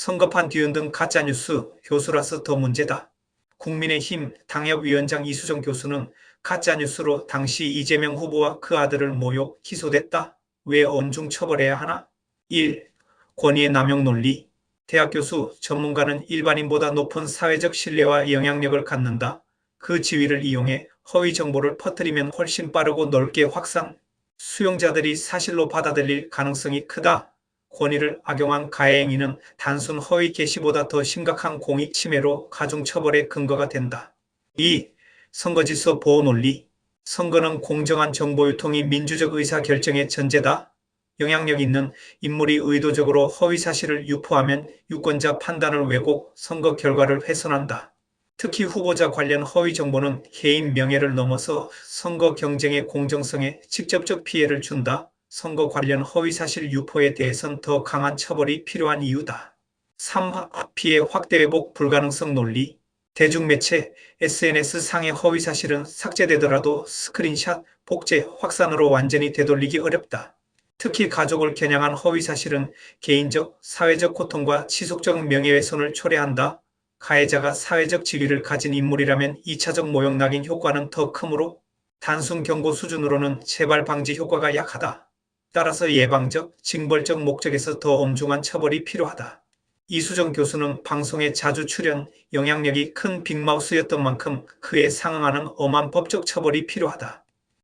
선거판 뒤흔든 가짜뉴스 교수라서 더 문제다. 국민의힘 당협위원장 이수정 교수는 가짜뉴스로 당시 이재명 후보와 그 아들을 모욕 기소됐다. 왜 엄중 처벌해야 하나? 1. 권위의 남용 논리. 대학 교수, 전문가는 일반인보다 높은 사회적 신뢰와 영향력을 갖는다. 그 지위를 이용해 허위 정보를 퍼뜨리면 훨씬 빠르고 넓게 확산. 수용자들이 사실로 받아들일 가능성이 크다. 권위를 악용한 가해 행위는 단순 허위 게시보다 더 심각한 공익 침해로 가중 처벌의 근거가 된다. 2. 선거질서 보호 논리. 선거는 공정한 정보 유통이 민주적 의사 결정의 전제다. 영향력 있는 인물이 의도적으로 허위 사실을 유포하면 유권자 판단을 왜곡, 선거 결과를 훼손한다. 특히 후보자 관련 허위 정보는 개인 명예를 넘어서 선거 경쟁의 공정성에 직접적 피해를 준다. 선거 관련 허위 사실 유포에 대해선 더 강한 처벌이 필요한 이유다. 3. 피해 확대 회복 불가능성 논리. 대중매체, SNS 상의 허위 사실은 삭제되더라도 스크린샷, 복제, 확산으로 완전히 되돌리기 어렵다. 특히 가족을 겨냥한 허위 사실은 개인적, 사회적 고통과 지속적 명예훼손을 초래한다. 가해자가 사회적 지위를 가진 인물이라면 2차적 모욕 낙인 효과는 더 크므로 단순 경고 수준으로는 재발 방지 효과가 약하다. 따라서 예방적, 징벌적 목적에서 더 엄중한 처벌이 필요하다. 이수정 교수는 방송에 자주 출연, 영향력이 큰 빅마우스였던 만큼 그에 상응하는 엄한 법적 처벌이 필요하다.